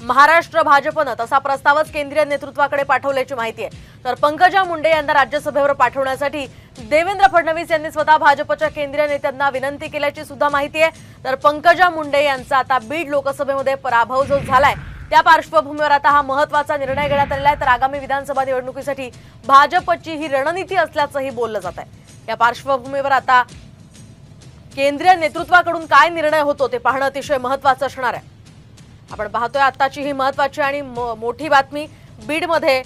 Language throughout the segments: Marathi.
महाराष्ट्र भाजपनं तसा प्रस्तावच केंद्रीय नेतृत्वाकडे पाठवल्याची माहिती आहे. तर पंकजा मुंडे यांना राज्यसभेवर पाठवण्यासाठी देवेंद्र फडणवीस यांनी स्वतः भाजपच्या केंद्रीय नेत्यांना विनंती केल्याची सुद्धा माहिती आहे. तर पंकजा मुंडे यांचा आता बीड लोकसभेमध्ये पराभव जो झालाय त्या पार्श्वभूमीवर आता हा महत्त्वाचा निर्णय घेण्यात आलेला आहे. तर आगामी विधानसभा निवडणुकीसाठी भाजपची ही रणनीती असल्याचंही बोललं जात आहे. या पार्श्वभूमीवर आता केंद्रीय नेतृत्वाकडून काय निर्णय होतो ते पाहणं अतिशय महत्वाचं असणार आहे. आपण पाहतोय आत्ताची ही महत्वाची आणि म- मोठी बातमी बीडमध्ये.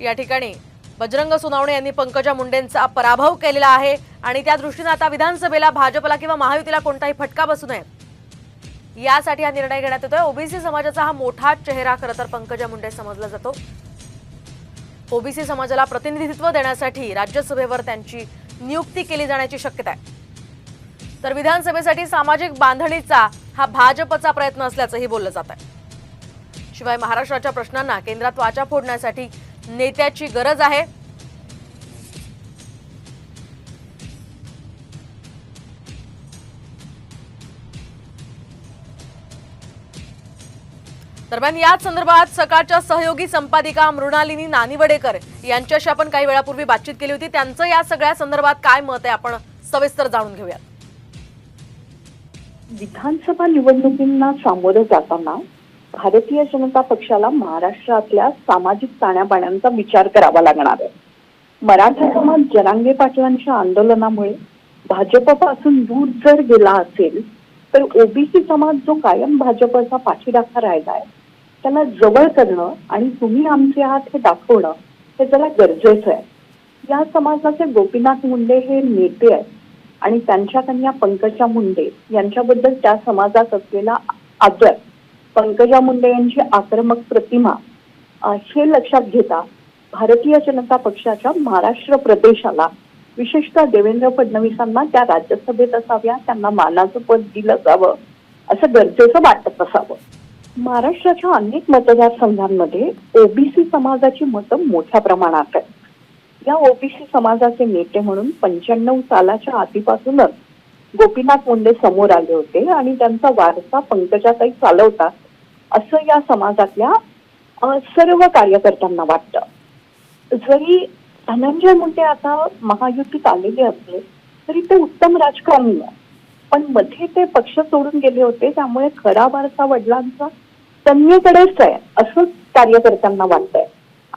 या ठिकाणी बजरंग सोनावणे यांनी पंकजा मुंडेंचा पराभव केलेला आहे आणि त्या दृष्टीनं आता विधानसभेला भाजपला किंवा महायुतीला कोणताही फटका बसू नये. यासाठी हा निर्णय घेण्यात येतोय. ओबीसी समाजाचा हा मोठा चेहरा खरं तर पंकजा मुंडे समजला जातो. ओबीसी समाजाला प्रतिनिधित्व देण्यासाठी राज्यसभेवर त्यांची नियुक्ती केली जाण्याची शक्यता आहे. तर विधानसभेसाठी सामाजिक बांधणीचा हा भाजपचा प्रयत्न असल्याचंही बोललं जात आहे शिवाय महाराष्ट्राच्या प्रश्नांना केंद्रात वाचा फोडण्यासाठी नेत्याची गरज आहे. दरम्यान याच संदर्भात सकाळच्या सहयोगी संपादिका मृणालिनी नानिवडेकर यांच्याशी आपण काही वेळापूर्वी बातचीत केली होती. त्यांचं या सगळ्या संदर्भात काय मत आहे आपण सविस्तर जाणून घेऊयात. विधानसभा निवडणुकींना सामोरं जाताना भारतीय जनता पक्षाला महाराष्ट्रातल्या सामाजिक ताण्याबाण्यांचा विचार करावा लागणार आहे. मराठा समाज जरांगे पाटलांच्या आंदोलनामुळे भाजपपासून दूर जर गेला असेल तर ओबीसी समाज जो कायम भाजपचा पाठीराखा राहिला आहे त्याला जवळ करणं आणि तुम्ही आमचे आहात हे दाखवणं हे जरा गरजेचं आहे. या समाजाचे गोपीनाथ मुंडे हे नेते आहेत. आणि त्यांच्या कन्या पंकजा मुंडे यांच्याबद्दल त्या समाजात असलेला आदर पंकजा मुंडे यांची आक्रमक प्रतिमा हे लक्षात घेता भारतीय जनता पक्षाच्या महाराष्ट्र प्रदेशाला विशेषतः देवेंद्र फडणवीसांना त्या राज्यसभेत असाव्या त्यांना मानाचं पद दिलं जावं असं गरजेचं वाटत असावं. महाराष्ट्राच्या अनेक मतदारसंघांमध्ये ओबीसी समाजाची मतं मोठ्या प्रमाणात आहेत. या ओबीसी समाजाचे नेते म्हणून पंच्याण्णव सालाच्या आधीपासूनच गोपीनाथ मुंडे समोर आले होते आणि त्यांचा वारसा पंकजाताई चालवतात असं या समाजातल्या सर्व कार्यकर्त्यांना वाटतं. जरी धनंजय मुंडे आता महायुतीत आलेले असले तरी ते उत्तम राजकारणी आहे. पण मध्ये ते पक्ष सोडून गेले होते त्यामुळे खरा वारसा वडिलांचा कन्येकडेच आहे असं कार्यकर्त्यांना वाटतंय.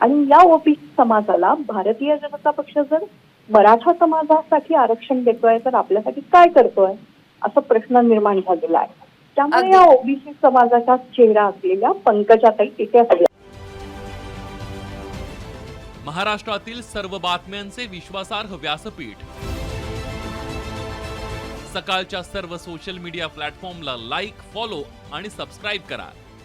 आणि या ओबीसी समाजाला भारतीय जनता पक्ष जर मराठा समाजासाठी आरक्षण देतोय तर आपल्यासाठी काय करतोय? असा प्रश्न निर्माण झालेला आहे. त्यामुळे. या ओबीसी समाजाचा चेहरा असलेल्या पंकजाताई तिथे हव्या महाराष्ट्रातील सर्व बातम्यांचे विश्वासार्ह व्यासपीठ. सकाळच्या सर्व सोशल मीडिया प्लॅटफॉर्मला लाईक फॉलो आणि सबस्क्राईब करा.